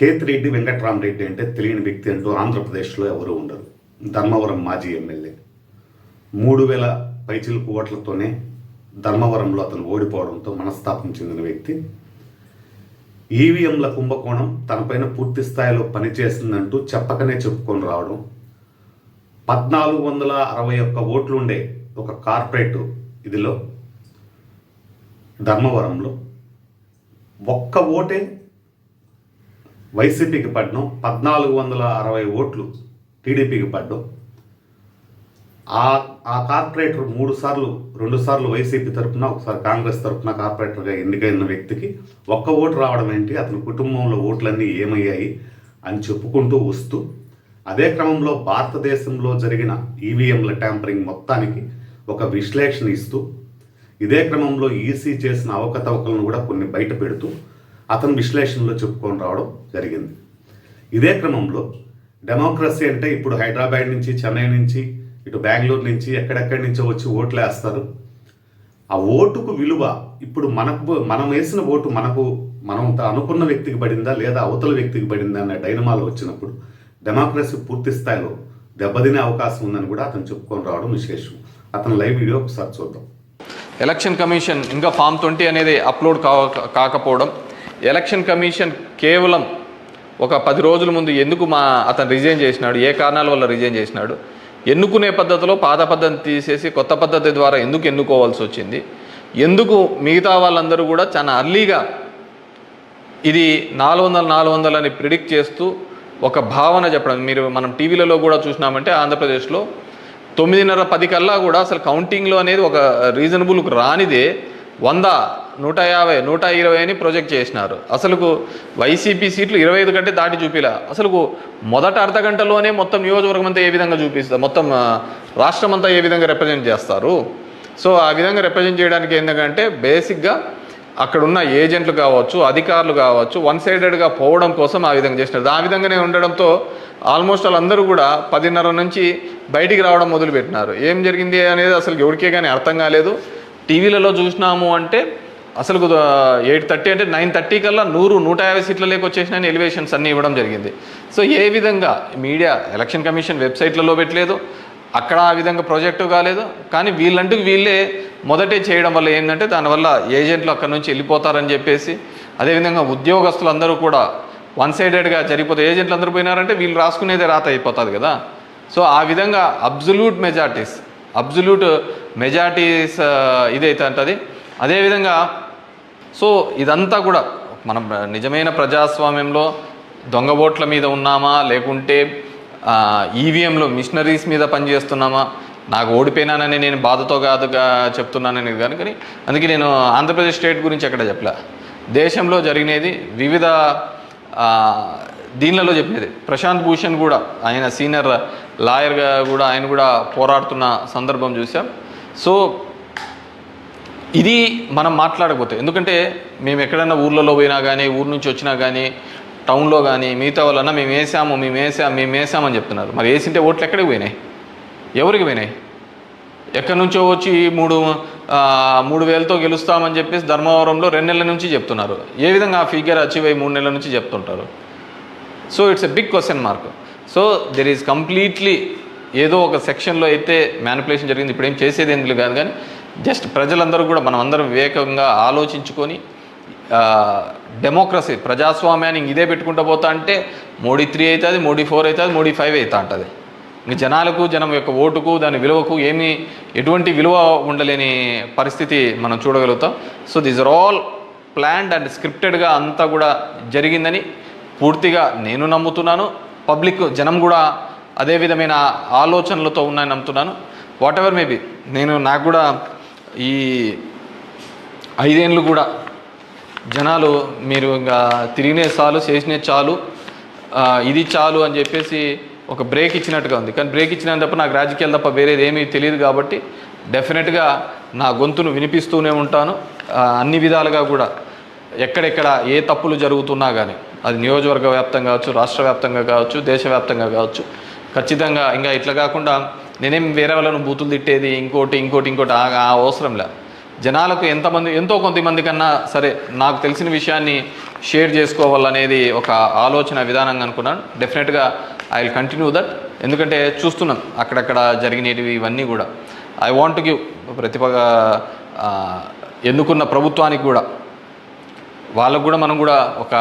Kethireddy Venkatramareddy అంటే తెలియని వ్యక్తి అంటూ ఆంధ్రప్రదేశ్లో ఎవరు ఉండరు. ధర్మవరం మాజీ ఎమ్మెల్యే. మూడు వేల పైచిలుకు ఓట్లతోనే ధర్మవరంలో అతను ఓడిపోవడంతో మనస్తాపం చెందిన వ్యక్తి. ఈవీఎంల కుంభకోణం తనపైన పూర్తి స్థాయిలో పనిచేసిందంటూ చెప్పకనే చెప్పుకొని రావడం. పద్నాలుగు వందల అరవై ఒక్క ఓట్లుండే ఒక కార్పొరేట్ ఇదిలో ధర్మవరంలో. ఒక్క ఓటే వైసీపీకి పడ్డం పద్నాలుగు వందల అరవై ఓట్లు టీడీపీకి పడ్డం. ఆ ఆ కార్పొరేటర్ మూడు సార్లు రెండు సార్లు వైసీపీ తరపున ఒకసారి కాంగ్రెస్ తరపున కార్పొరేటర్గా ఎన్నికైన వ్యక్తికి ఒక్క ఓటు రావడం ఏంటి? అతని కుటుంబంలో ఓట్లన్నీ ఏమయ్యాయి అని చెప్పుకుంటూ వస్తూ అదే క్రమంలో భారతదేశంలో జరిగిన ఈవీఎంల ట్యాంపరింగ్ మొత్తానికి ఒక విశ్లేషణ ఇస్తూ ఇదే క్రమంలో ఈసీ చేసిన అవకతవకలను కూడా కొన్ని బయట పెడుతూ అతను విశ్లేషణలో చెప్పుకొని రావడం జరిగింది. ఇదే క్రమంలో డెమోక్రసీ అంటే ఇప్పుడు హైదరాబాద్ నుంచి చెన్నై నుంచి ఇటు బెంగళూరు నుంచి ఎక్కడెక్కడి నుంచో వచ్చి ఓట్లు వేస్తారు ఆ ఓటుకు విలువ ఇప్పుడు మనకు మనం వేసిన ఓటు మనకు మనం అనుకున్న వ్యక్తికి పడిందా లేదా అవతల వ్యక్తికి పడిందా అనే డైనమాలో వచ్చినప్పుడు డెమోక్రసీ పూర్తి స్థాయిలో దెబ్బతినే అవకాశం ఉందని కూడా అతను చెప్పుకొని రావడం విశేషం. అతను లైవ్ వీడియో ఒకసారి చూద్దాం. ఎలక్షన్ కమిషన్ ఇంకా ఫామ్ ట్వంటీ అనేది అప్లోడ్ కాకపోవడం ఎలక్షన్ కమిషన్ కేవలం ఒక పది రోజుల ముందు ఎందుకు మా అతను రిజైన్ చేసినాడు ఏ కారణాల వల్ల రిజైన్ చేసినాడు ఎన్నుకునే పద్ధతిలో పాత పద్ధతి తీసేసి కొత్త పద్ధతి ద్వారా ఎందుకు ఎన్నుకోవాల్సి వచ్చింది ఎందుకు మిగతా వాళ్ళందరూ కూడా చాలా అర్లీగా ఇది నాలుగు వందల నాలుగు వందలు అని ప్రిడిక్ట్ చేస్తూ ఒక భావన చెప్పడం. మీరు మనం టీవీలలో కూడా చూసినామంటే ఆంధ్రప్రదేశ్లో తొమ్మిదిన్నర పది కల్లా కూడా అసలు కౌంటింగ్లో అనేది ఒక రీజనబుల్ రానిదే వంద నూట యాభై నూట ఇరవై అని ప్రొజెక్ట్ చేసినారు. అసలుకు వైసీపీ సీట్లు ఇరవై ఐదు కంటే దాటి చూపిలా. అసలుకు మొదట అర్ధ గంటలోనే మొత్తం నియోజకవర్గం అంతా ఏ విధంగా చూపిస్తారు మొత్తం రాష్ట్రం అంతా ఏ విధంగా రిప్రజెంట్ చేస్తారు? సో ఆ విధంగా రిప్రజెంట్ చేయడానికి ఏంటంటే బేసిక్గా అక్కడ ఉన్న ఏజెంట్లు కావచ్చు అధికారులు కావచ్చు వన్ సైడెడ్గా పోవడం కోసం ఆ విధంగా చేసినారు. ఆ విధంగానే ఉండడంతో ఆల్మోస్ట్ వాళ్ళందరూ కూడా పదిన్నర నుంచి బయటికి రావడం మొదలుపెట్టినారు. ఏం జరిగింది అనేది అసలు ఎవరికే కానీ అర్థం కాలేదు. టీవీలలో చూసినాము అంటే అసలు ఎయిట్ థర్టీ అంటే నైన్ థర్టీ కల్లా నూరు నూట యాభై సీట్ల లేకొచ్చేసిన ఎలివేషన్స్ అన్నీ ఇవ్వడం జరిగింది. సో ఏ విధంగా మీడియా ఎలక్షన్ కమిషన్ వెబ్సైట్లలో పెట్టలేదు అక్కడ ఆ విధంగా ప్రాజెక్టు కాలేదు కానీ వీళ్ళంటూ వీళ్ళే మొదటే చేయడం వల్ల ఏంటంటే దానివల్ల ఏజెంట్లు అక్కడ నుంచి వెళ్ళిపోతారని చెప్పేసి అదేవిధంగా ఉద్యోగస్తులు అందరూ కూడా వన్ సైడెడ్గా జరిగిపోతే ఏజెంట్లు అందరూ పోయినారంటే వీళ్ళు రాసుకునేదే రాత అయిపోతుంది కదా. సో ఆ విధంగా అబ్జల్యూట్ మెజార్టీస్ అబ్జల్యూట్ మెజార్టీస్ ఇదైతే అంటది. అదేవిధంగా సో ఇదంతా కూడా మనం నిజమైన ప్రజాస్వామ్యంలో దొంగ ఓట్ల మీద ఉన్నామా లేకుంటే ఈవీఎంలో మిషనరీస్ మీద పనిచేస్తున్నామా నాకు ఓడిపోయినానని నేను బాధతో కాదుగా చెప్తున్నానని కానీ కానీ అందుకే నేను ఆంధ్రప్రదేశ్ స్టేట్ గురించి ఎక్కడ చెప్పలే. దేశంలో జరిగినది వివిధ దీనిలలో చెప్పినది ప్రశాంత్ భూషణ్ కూడా ఆయన సీనియర్ లాయర్గా కూడా ఆయన కూడా పోరాడుతున్న సందర్భం చూసాం. సో ఇది మనం మాట్లాడకపోతే. ఎందుకంటే మేము ఎక్కడైనా ఊర్లలో పోయినా కానీ ఊరు నుంచి వచ్చినా కానీ టౌన్లో కానీ మిగతా వాళ్ళన్నా మేము వేసాము మేము వేసాము మేము వేసామని చెప్తున్నారు. మరి వేసింటే ఓట్లు ఎక్కడికి పోయినాయి? ఎవరికి పోయినాయి? ఎక్కడి నుంచో వచ్చి మూడు మూడు వేలతో గెలుస్తామని చెప్పేసి ధర్మవరంలో రెండు నెలల నుంచి చెప్తున్నారు. ఏ విధంగా ఆ ఫిగర్ అచీవ్ అయ్యి మూడు నెలల నుంచి చెప్తుంటారు? So it's a big question mark so there is completely ఏదో ఒక సెక్షన్లో అయితే మ్యానిపులేషన్ జరిగింది. ఇప్పుడు ఏం చేసేది ఎందుకు కాదు కానీ జస్ట్ ప్రజలందరూ కూడా మనం అందరం వివేకంగా ఆలోచించుకొని డెమోక్రసీ ప్రజాస్వామ్యాన్ని ఇదే పెట్టుకుంటూ పోతా అంటే మోడీ త్రీ అవుతుంది మోడీ ఫోర్ అవుతుంది మోడీ ఫైవ్ అవుతా ఉంటుంది ఇంక జనాలకు జనం యొక్క ఓటుకు దాని విలువకు ఏమీ ఎటువంటి విలువ ఉండలేని పరిస్థితి మనం చూడగలుగుతాం. So this are all planned and స్క్రిప్టెడ్గా అంతా కూడా జరిగిందని పూర్తిగా నేను నమ్ముతున్నాను. పబ్లిక్ జనం కూడా అదే విధమైన ఆలోచనలతో ఉన్నాయని నమ్ముతున్నాను. వాట్ ఎవర్ మేబీ నేను నాకు కూడా ఈ ఐదేళ్ళు కూడా జనాలు మీరు ఇంకా తిరిగినే చాలు చేసినే చాలు ఇది చాలు అని చెప్పేసి ఒక బ్రేక్ ఇచ్చినట్టుగా ఉంది. కానీ బ్రేక్ ఇచ్చిన తప్ప నాకు రాజకీయాలు తప్ప వేరేది ఏమీ తెలియదు కాబట్టి డెఫినెట్గా నా గొంతును వినిపిస్తూనే ఉంటాను. అన్ని విధాలుగా కూడా ఎక్కడెక్కడ ఏ తప్పులు జరుగుతున్నా కానీ అది నియోజకవర్గ వ్యాప్తంగా కావచ్చు రాష్ట్ర వ్యాప్తంగా కావచ్చు దేశవ్యాప్తంగా కావచ్చు ఖచ్చితంగా ఇంకా ఇట్లా కాకుండా నేనేం వేరే వాళ్ళను బూతులు తిట్టేది ఇంకోటి ఇంకోటి ఇంకోటి ఆ అవసరం లే జనాలకు ఎంతమంది ఎంతో కొంతమంది కన్నా సరే నాకు తెలిసిన విషయాన్ని షేర్ చేసుకోవాలనేది ఒక ఆలోచన విధానంగా అనుకున్నాను. డెఫినెట్గా ఐ విల్ కంటిన్యూ దట్ ఎందుకంటే చూస్తున్నాం అక్కడక్కడ జరిగినవి ఇవన్నీ కూడా. ఐ వాంట్ గివ్ ప్రతిభగా ఎన్నుకున్న ప్రభుత్వానికి కూడా వాళ్ళకు కూడా మనం కూడా ఒక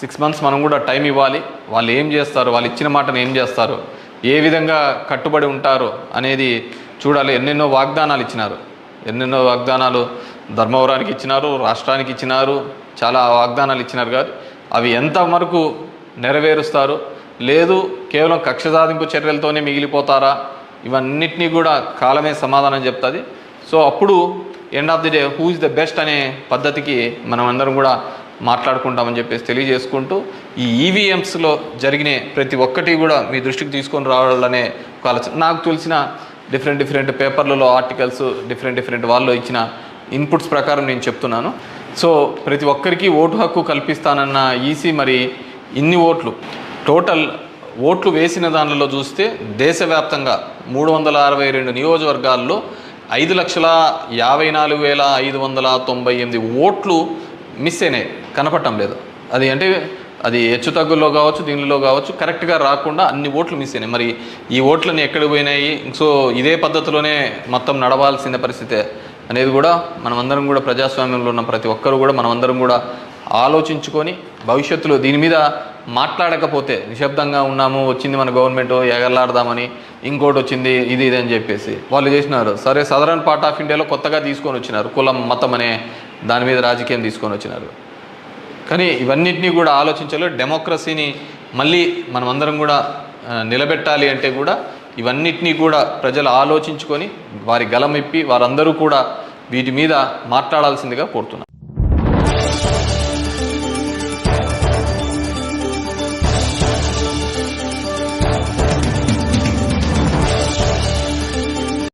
సిక్స్ మంత్స్ మనం కూడా టైం ఇవ్వాలి. వాళ్ళు ఏం చేస్తారు వాళ్ళు ఇచ్చిన మాటను ఏం చేస్తారు ఏ విధంగా కట్టుబడి ఉంటారు అనేది చూడాలి. ఎన్నెన్నో వాగ్దానాలు ఇచ్చినారు. ఎన్నెన్నో వాగ్దానాలు ధర్మవరానికి ఇచ్చినారు రాష్ట్రానికి ఇచ్చినారు చాలా వాగ్దానాలు ఇచ్చినారు కాదు అవి ఎంత వరకు నెరవేరుస్తారు? లేదు కేవలం కక్ష సాధింపు చర్యలతోనే మిగిలిపోతారా? ఇవన్నిటినీ కూడా కాలమే సమాధానం చెప్తుంది. సో అప్పుడు end of the day who is the best అనే పద్ధతికి మనం అందరం కూడా మాట్లాడుకుంటామని చెప్పేసి తెలియజేసుకుంటూ ఈ ఈవీఎంస్లో జరిగిన ప్రతి ఒక్కటి కూడా మీ దృష్టికి తీసుకొని రావాలనే ఒక ఆలోచన. నాకు తెలిసిన డిఫరెంట్ డిఫరెంట్ పేపర్లలో ఆర్టికల్స్ డిఫరెంట్ డిఫరెంట్ వాళ్ళు ఇచ్చిన ఇన్పుట్స్ ప్రకారం నేను చెప్తున్నాను. సో ప్రతి ఒక్కరికి ఓటు హక్కు కల్పిస్తానన్న ఈసీ మరి ఇన్ని ఓట్లు. టోటల్ ఓట్లు వేసిన దానిలో చూస్తే దేశవ్యాప్తంగా మూడు వందల అరవై రెండు నియోజకవర్గాల్లో ఐదు లక్షల యాభై నాలుగు వేల ఐదు వందల తొంభై ఎనిమిది ఓట్లు మిస్ అయినాయి. కనపడటం లేదు. అది అంటే అది హెచ్చు తగ్గుల్లో కావచ్చు దీనిలో కావచ్చు కరెక్ట్గా రాకుండా అన్ని ఓట్లు మిస్ అయినాయి. మరి ఈ ఓట్లని ఎక్కడికి పోయినాయి? సో ఇదే పద్ధతిలోనే మొత్తం నడవాల్సిన పరిస్థితే అనేది కూడా మనమందరం కూడా ప్రజాస్వామ్యంలో ఉన్న ప్రతి ఒక్కరు కూడా మనమందరం కూడా ఆలోచించుకొని భవిష్యత్తులో దీని మీద మాట్లాడకపోతే నిశ్శబ్దంగా ఉన్నాము వచ్చింది మన గవర్నమెంట్ ఎగలాడదామని ఇంకోటి వచ్చింది ఇది ఇది అని చెప్పేసి వాళ్ళు చేసినారు. సరే సదరన్ పార్ట్ ఆఫ్ ఇండియాలో కొత్తగా తీసుకొని వచ్చినారు. కులం మతం అనే దాని మీద రాజకీయం తీసుకొని వచ్చినారు. కానీ ఇవన్నిటినీ కూడా ఆలోచించాలి డెమోక్రసీని మళ్ళీ మనమందరం కూడా నిలబెట్టాలి అంటే కూడా ఇవన్నిటినీ కూడా ప్రజలు ఆలోచించుకొని వారి గలమిప్పి వారందరూ కూడా వీటి మీద మాట్లాడాల్సిందిగా కోరుతున్నాను